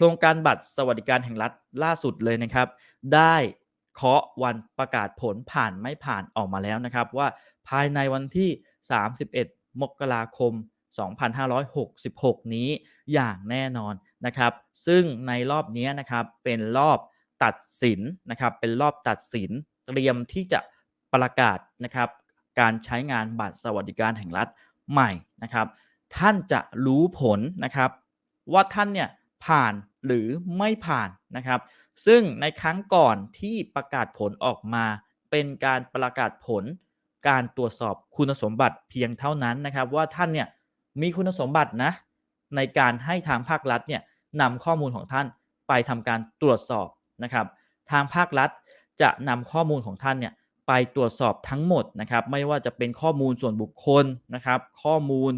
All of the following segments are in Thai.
โครงการบัตรสวัสดิการแห่งรัฐล่าสุดเลยนะครับ ได้เคาะวันประกาศผลผ่านไม่ผ่านออกมาแล้วนะครับ ว่าภายในวันที่ 31 มกราคม 2566 นี้อย่างแน่นอนนะครับ ซึ่งในรอบนี้นะครับเป็นรอบตัดสินนะครับ เป็นรอบตัดสินเตรียมที่จะประกาศนะครับการใช้งานบัตรสวัสดิการแห่งรัฐใหม่นะครับ ท่านจะรู้ผลนะครับ ว่าท่านเนี่ยผ่าน หรือไม่ผ่านนะครับ ซึ่งในครั้งก่อนที่ประกาศผลออกมา เป็นการประกาศผล การตรวจสอบคุณสมบัติเพียงเท่านั้นนะครับ ว่าท่านเนี่ยมีคุณสมบัตินะ ในการให้ทางภาครัฐเนี่ยนำข้อมูลของท่านไปทำการตรวจสอบนะครับ ทางภาครัฐจะนำข้อมูลของท่านเนี่ยไปตรวจสอบทั้งหมดนะครับ ไม่ว่าจะเป็นข้อมูลส่วนบุคคลนะครับ ข้อมูล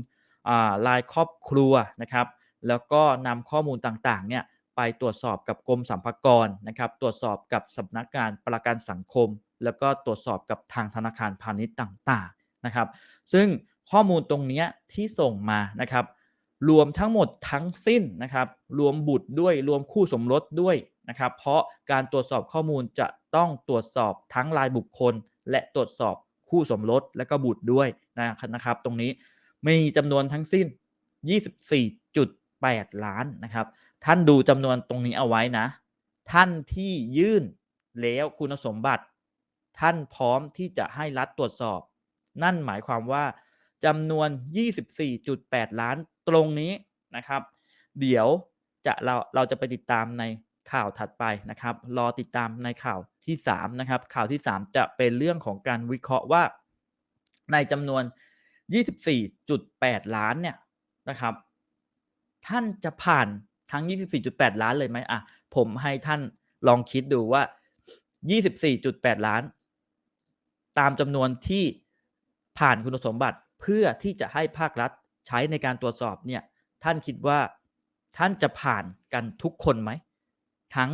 รายครอบครัวนะครับ แล้วก็นำข้อมูลต่างๆเนี่ยไปตรวจสอบกับกรมสรรพากรนะครับตรวจสอบกับสำนักงานประกันสังคม แล้วก็ตรวจสอบกับทางธนาคารพาณิชย์ต่างๆนะครับ ซึ่งข้อมูลตรงนี้ที่ส่งมานะครับ รวมทั้งหมดทั้งสิ้นนะครับ รวมบุตรด้วยรวมคู่สมรสด้วยนะครับ เพราะการตรวจสอบข้อมูลจะต้องตรวจสอบทั้งรายบุคคล และตรวจสอบคู่สมรสและก็บุตรด้วยนะครับ ตรงนี้มีจำนวนทั้งสิ้น 24.7 8 ล้านนะครับ ท่านดูจำนวนตรงนี้เอาไว้นะ ท่านที่ยื่นแล้วคุณสมบัติ ท่านพร้อมที่จะให้รัฐตรวจสอบ นั่นหมายความว่าจำนวน 24.8 ล้านตรงนี้นะครับ เดี๋ยวจะเราเราจะไปติดตามในข่าวถัดไปนะครับ รอติดตามในข่าวที่3นะครับ ข่าวที่ 3 จะเป็นเรื่องของการวิเคราะห์ว่า ในจำนวน 24.8 ล้านเนี่ยนะครับ ท่านจะผ่านทั้ง 24.8 ล้านเลยไหมอะ ผมให้ท่านลองคิดดูว่า 24.8 ล้าน ตามจำนวนที่ผ่านคุณสมบัติเพื่อที่จะให้ภาครัฐใช้ในการตรวจสอบเนี่ย ท่านคิดว่าท่านจะผ่านกันทุกคนไหม ทั้ง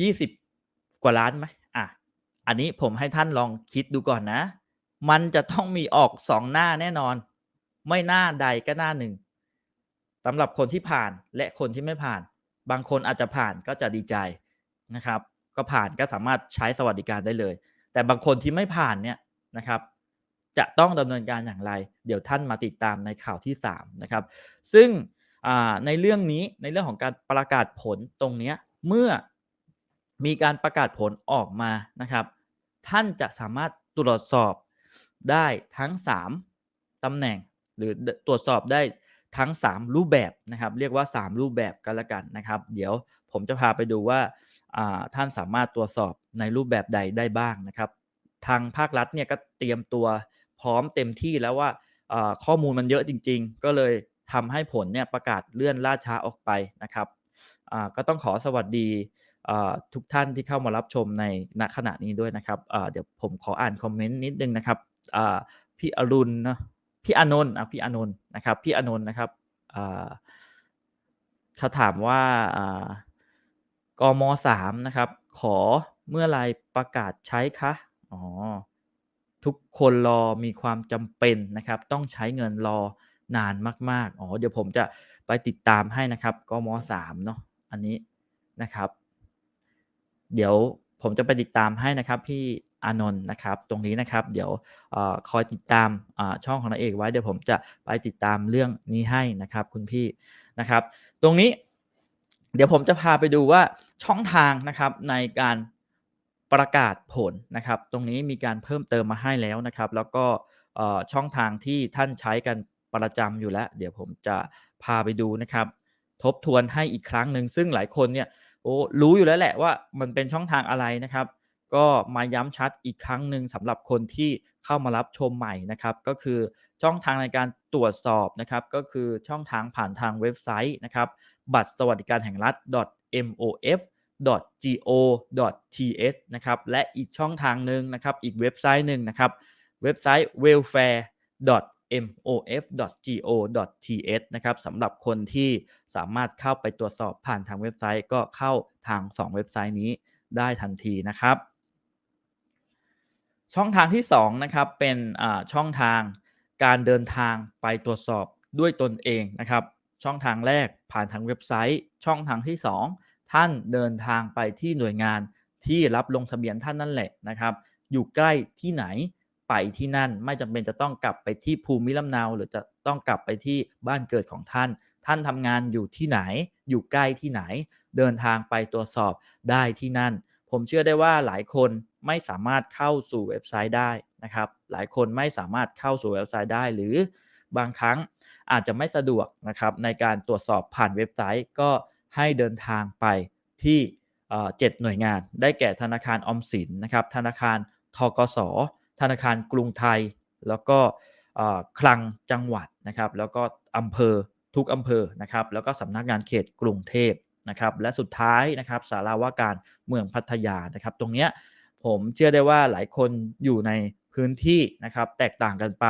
20 กว่าล้านไหมอะ อันนี้ผมให้ท่านลองคิดดูก่อนนะ มันจะต้องมีออกสองหน้าแน่นอน ไม่หน้าใดก็หน้าหนึ่ง สำหรับคนที่ผ่านและคนที่ไม่ผ่าน บางคนอาจจะผ่านก็จะดีใจนะครับ ก็ผ่านก็สามารถใช้สวัสดิการได้เลย แต่บางคนที่ไม่ผ่านเนี่ยนะครับ จะต้องดำเนินการอย่างไร เดี๋ยวท่านมาติดตามในข่าวที่3นะครับ ซึ่งในเรื่องนี้ในเรื่องของการประกาศผลตรงนี้เมื่อมีการประกาศผลออกมานะครับ ท่านจะสามารถตรวจสอบได้ทั้ง 3ตำแหน่งหรือตรวจสอบได้ ทั้ง 3 รูปแบบนะครับเรียกว่า 3 รูปแบบกันละกันนะครับ เดี๋ยวผมจะพาไปดูว่าท่านสามารถตรวจสอบในรูปแบบใดได้บ้างนะครับ ทางภาครัฐเนี่ยก็เตรียมตัวพร้อมเต็มที่แล้วว่าข้อมูลมันเยอะจริง ๆ ก็เลยทำให้ผลเนี่ยประกาศเลื่อนล่าช้าออกไปนะครับก็ต้องขอสวัสดีทุกท่านที่เข้ามารับชมในณขณะนี้ด้วยนะครับเดี๋ยวผมขออ่านคอมเมนต์นิดนึงนะครับพี่อรุณนะ พี่อนนท์อะพี่อนนท์นะครับ พี่อนนท์นะครับเขาถามว่ากมสามนะครับ ขอเมื่อไรประกาศใช้คะอ๋อทุกคนรอมีความจำเป็นนะครับ ต้องใช้เงินรอนานมาก ๆ อ๋อ เดี๋ยวผมจะไปติดตามให้นะครับกมสามเนาะ อันนี้นะครับ เดี๋ยวผมจะไปติดตามให้นะครับ พี่ อานนท์นะครับ ตรงนี้นะครับ เดี๋ยวอคอยติดตามช่องของนายเอกไว้ เดี๋ยวผมจะไปติดตามเรื่องนี้ให้นะครับ คุณพี่นะครับ ตรงนี้ เดี๋ยวผมจะพาไปดูว่าช่องทางนะครับในการประกาศผลนะครับ ตรงนี้มีการเพิ่มเติมมาให้แล้วนะครับ แล้วก็ช่องทางที่ท่านใช้กันประจำอยู่แล้ว เดี๋ยวผมจะพาไปดูนะครับ ทบทวนให้อีกครั้งหนึ่งซึ่งหลายคนเนี่ยโอ้รู้อยู่แล้วแหละว่ามันเป็นช่องทางอะไรนะครับ ก็มาย้ำชัดอีกครั้งหนึ่งสำหรับคนที่เข้ามารับชมใหม่นะครับ ก็คือช่องทางในการตรวจสอบนะครับ ก็คือช่องทางผ่านทางเว็บไซต์นะครับ บัตรสวัสดิการแห่งรัฐ .mof go.th นะครับ และอีกช่องทางหนึ่งนะครับ อีกเว็บไซต์หนึ่งนะครับ เว็บไซต์ welfare mof.go.th นะครับสำหรับคนที่สามารถเข้าไปตรวจสอบผ่านทางเว็บไซต์ก็เข้าทาง 2 เว็บไซต์นี้ได้ทันทีนะครับ ช่องทางที่2นะครับเป็นช่องทางการเดินทางไปตรวจสอบด้วยตนเองนะครับ ช่องทางแรกผ่านทางเว็บไซต์ ช่องทางที่ 2 ท่านเดินทางไปที่หน่วยงานที่รับลงทะเบียนท่านนั่นแหละนะครับ อยู่ใกล้ที่ไหนไปที่นั่นไม่จำเป็นจะต้องกลับไปที่ภูมิลำเนา หรือจะต้องกลับไปที่บ้านเกิดของท่าน ท่านทำงานอยู่ที่ไหน อยู่ใกล้ที่ไหน เดินทางไปตรวจสอบได้ที่นั่น ผมเชื่อได้ว่าหลายคน ไม่สามารถเข้าสู่เว็บไซต์ได้นะครับ หลายคนไม่สามารถเข้าสู่เว็บไซต์ได้ หรือบางครั้งอาจจะไม่สะดวกนะครับในการตรวจสอบผ่านเว็บไซต์ก็ให้เดินทางไปที่เจ็ดหน่วยงาน ได้แก่ธนาคารอมสินนะครับ ธนาคารทกส ธนาคารกรุงไทย แล้วก็คลังจังหวัดนะครับ แล้วก็อำเภอทุกอำเภอนะครับ แล้วก็สำนักงานเขตกรุงเทพนะครับ และสุดท้ายนะครับสาราว่าการเมืองพัทยานะครับ ตรงเนี้ย ผมเชื่อได้ว่าหลายคนอยู่ในพื้นที่นะครับ แตกต่างกันไป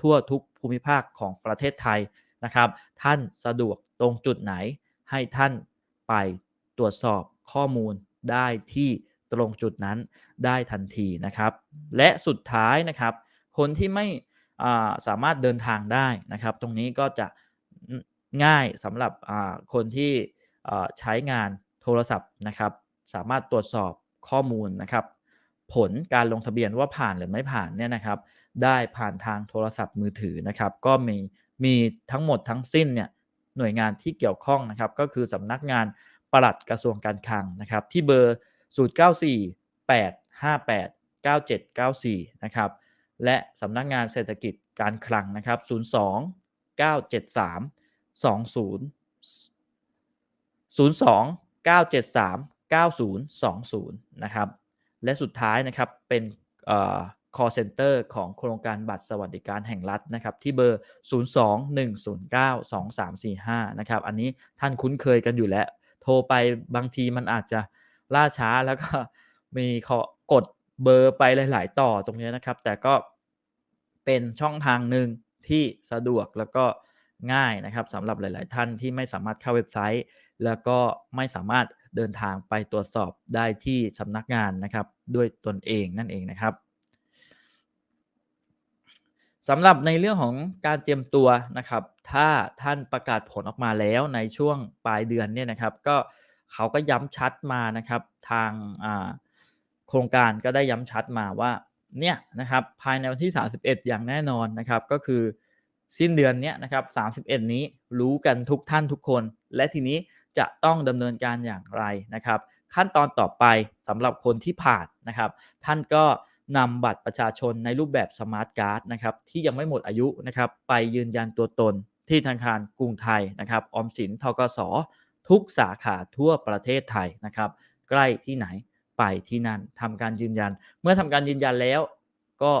ทั่วทุกภูมิภาคของประเทศไทยนะครับ ท่านสะดวกตรงจุดไหน ให้ท่านไปตรวจสอบข้อมูลได้ที่ตรงจุดนั้นได้ทันทีนะครับ และสุดท้ายนะครับ คนที่ไม่สามารถเดินทางได้นะครับ ตรงนี้ก็จะง่ายสำหรับคนที่ใช้งานโทรศัพท์นะครับ สามารถตรวจสอบข้อมูลนะครับ ผลการลงทะเบียนว่าผ่านหรือไม่ผ่านเนี่ยนะครับ ได้ผ่านทางโทรศัพท์มือถือนะครับ ก็มีมีทั้งหมดทั้งสิ้นเนี่ยหน่วยงานที่เกี่ยวข้องนะครับ ก็คือสำนักงานปลัดกระทรวงการคลังนะครับ ที่เบอร์ 094 858 9794 นะครับ และสำนักงานเศรษฐกิจการคลังนะครับ 02 973 20 02 973 9020 นะครับ และสุดท้ายนะครับเป็น call center ของโครงการบัตรสวัสดิการแห่งรัฐนะครับที่เบอร์ 02-109-2345 นะครับอันนี้ท่านคุ้นเคยกันอยู่แล้ว โทรไปบางทีมันอาจจะล่าช้าแล้วก็มีขอกดเบอร์ไปหลาย ๆ ต่อตรงนี้นะครับ แต่ก็เป็นช่องทางหนึ่งที่สะดวกแล้วก็ง่ายนะครับสำหรับหลาย ๆ ท่านที่ไม่สามารถเข้าเว็บไซต์ แล้วก็ไม่สามารถ เดินทางไปตรวจสอบได้ที่สำนักงานนะครับด้วยตนเองนั่นเองนะครับสำหรับในเรื่องของการเตรียมตัวนะครับ ถ้าท่านประกาศผลออกมาแล้วในช่วงปลายเดือนเนี่ยนะครับ ก็เขาก็ย้ำชัดมานะครับ ทางโครงการก็ได้ย้ำชัดมาว่าเนี่ยนะครับภายในวันที่ 31 อย่างแน่นอนนะครับ ก็คือสิ้นเดือนเนี้นะครับ31 นี้รู้กันทุกท่านทุกคน และทีนี้ จะต้องดำเนินการอย่างไรนะครับ ขั้นตอนต่อไปสำหรับคนที่ผ่านนะครับ ท่านก็นำบัตรประชาชนในรูปแบบสมาร์ทการ์ดนะครับที่ยังไม่หมดอายุนะครับไปยืนยันตัวตนที่ธนาคารกรุงไทยนะครับออมสินทกสทุกสาขาทั่วประเทศไทยนะครับ ใกล้ที่ไหนไปที่นั่นทำการยืนยัน เมื่อทำการยืนยันแล้วก็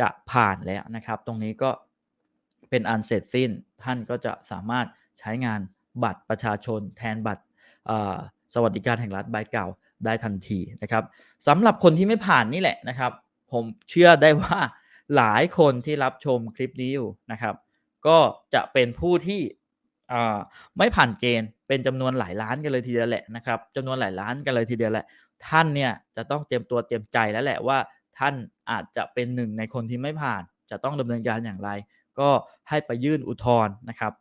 จะผ่านแล้วนะครับ ตรงนี้ก็เป็นอันเสร็จสิ้นท่านก็จะสามารถใช้งาน บัตรประชาชน แทนบัตรสวัสดิการแห่งรัฐใบเก่าได้ทันทีนะครับสำหรับคนที่ไม่ผ่านนี่แหละนะครับ ผมเชื่อได้ว่าหลายคนที่รับชมคลิปนี้อยู่นะครับ ก็จะเป็นผู้ที่ไม่ผ่านเกณฑ์เป็นจำนวนหลายล้านกันเลยทีเดียวแหละนะครับจำนวนหลายล้านกันเลยทีเดียวแหละ ท่านเนี่ยจะต้องเตรียมตัวเตรียมใจแล้วแหละว่าท่านอาจจะเป็นหนึ่งในคนที่ไม่ผ่าน จะต้องดำเนินการอย่างไร ก็ให้ไปยื่นอุทธรณ์นะครับ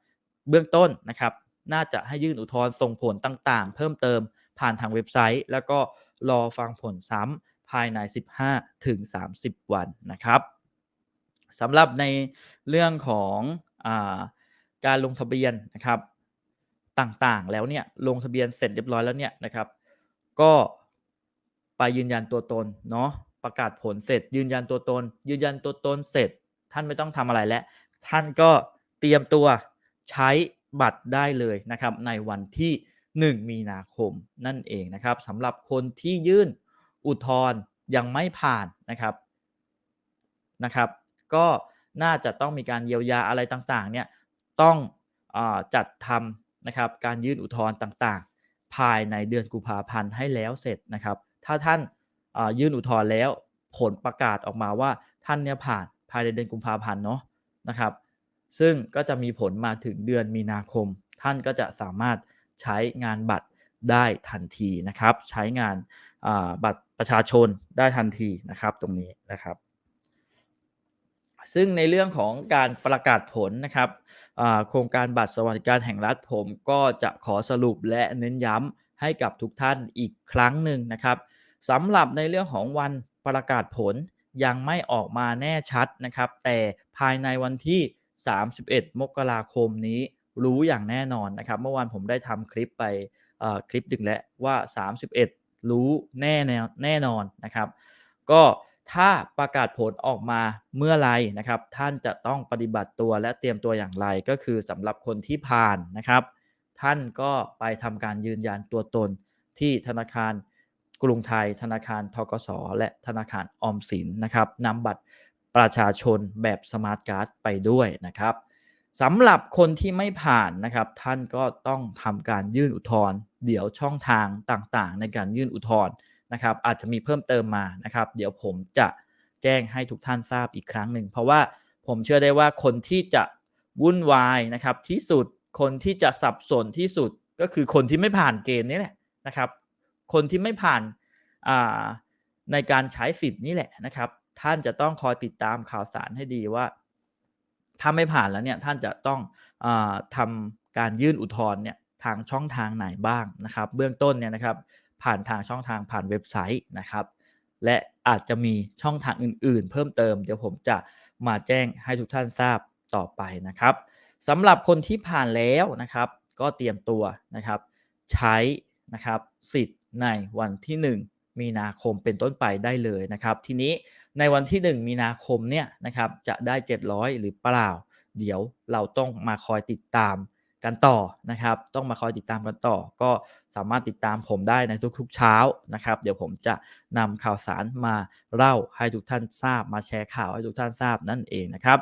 เบื้องต้นนะครับ น่าจะให้ยื่นอุทธรณ์ส่งผลต่างๆ เพิ่มเติมผ่านทางเว็บไซต์ แล้วก็รอฟังผลซ้ำภายใน 15 ถึง 30 วันนะครับสำหรับในเรื่องของอการลงทะเบียนนะครับต่างๆ แล้วเนี่ยลงทะเบียนเสร็จเรียบร้อยแล้วเนี่ยนะครับ ก็ไปยืนยันตัวตนเนาะประกาศผลเสร็จ ยืนยันตัวตน ยืนยันตัวตนเสร็จ ท่านไม่ต้องทำอะไรแล้ว ท่านก็เตรียมตัวใช้ บัตรได้เลยนะครับในวันที่ 1 มีนาคมนั่นเองนะครับสำหรับคนที่ยื่นอุทธรณ์ยังไม่ผ่านนะครับนะครับ ก็น่าจะต้องมีการเยียวยาอะไรต่างๆเนี่ยต้องอจัดทำนะครับการยื่นอุทธรณ์ต่างๆ ภายในเดือนกุมภาพันธ์ให้แล้วเสร็จนะครับ ถ้าท่านยื่นอุทธรณ์แล้วผลประกาศออกมาว่าท่านเนี่ยผ่านภายในเดือนกุมภาพันธ์เนาะนะครับ ซึ่งก็จะมีผลมาถึงเดือนมีนาคม ท่านก็จะสามารถใช้งานบัตรได้ทันทีนะครับ ใช้งานบัตรประชาชนได้ทันทีนะครับตรงนี้นะครับ ซึ่งในเรื่องของการประกาศผลนะครับโครงการบัตรสวัสดิการแห่งรัฐผมก็จะขอสรุปและเน้นย้ำให้กับทุกท่านอีกครั้งหนึ่งนะครับสำหรับในเรื่องของวันประกาศผลยังไม่ออกมาแน่ชัดนะครับ แต่ภายในวันที่ 31 มกราคมนี้รู้อย่างแน่นอนนะครับ เมื่อวานผมได้ทำคลิปไปคลิปหนึ่งแล้วว่า 31 รู้แน่แนวแน่นอนนะครับ ก็ถ้าประกาศผลออกมาเมื่อไรนะครับ ท่านจะต้องปฏิบัติตัวและเตรียมตัวอย่างไรก็คือสำหรับคนที่ผ่านนะครับ ท่านก็ไปทำการยืนยันตัวตนที่ธนาคารกรุงไทย ธนาคารทกส และธนาคารออมสินนะครับนำบัตร ประชาชนแบบสมาร์ทการ์ดไปด้วยนะครับสำหรับคนที่ไม่ผ่านนะครับ ท่านก็ต้องทำการยื่นอุทธรณ์เดี๋ยวช่องทางต่างๆ ในการยื่นอุทธรณ์นะครับ อาจจะมีเพิ่มเติมมานะครับ เดี๋ยวผมจะแจ้งให้ทุกท่านทราบอีกครั้งหนึ่ง เพราะว่าผมเชื่อได้ว่าคนที่จะวุ่นวายนะครับที่สุดคนที่จะสับสนที่สุดก็คือคนที่ไม่ผ่านเกณฑ์นี่แหละนะครับ คนที่ไม่ผ่านในการใช้สิทธิ์นี่แหละนะครับ ท่านจะต้องคอยติดตามข่าวสารให้ดีว่า ถ้าไม่ผ่านแล้วเนี่ยท่านจะต้องอทำการยื่นอุทธรณ์เนี่ยทางช่องทางไหนบ้างนะครับ เบื้องต้นเนี่ยนะครับ ผ่านทางช่องทางผ่านเว็บไซต์นะครับ และอาจจะมีช่องทางอื่น ๆ เพิ่มเติมเดี๋ยวผมจะมาแจ้งให้ทุกท่านทราบต่อไปนะครับสำหรับคนที่ผ่านแล้วนะครับ ก็เตรียมตัวนะครับ ใช้นะครับสิทธิ์ในวันที่1 มีนาคมเป็นต้นไปได้เลยนะครับ ทีนี้ในวันที่ 1 มีนาคมเนี่ยนะครับจะได้ 700 หรือเปล่า เดี๋ยวเราต้องมาคอยติดตามกันต่อนะครับ ต้องมาคอยติดตามกันต่อ ก็สามารถติดตามผมได้ในทุกๆเช้านะครับ เดี๋ยวผมจะนำข่าวสารมาเล่าให้ทุกท่านทราบ มาแชร์ข่าวให้ทุกท่านทราบนั่นเองนะครับ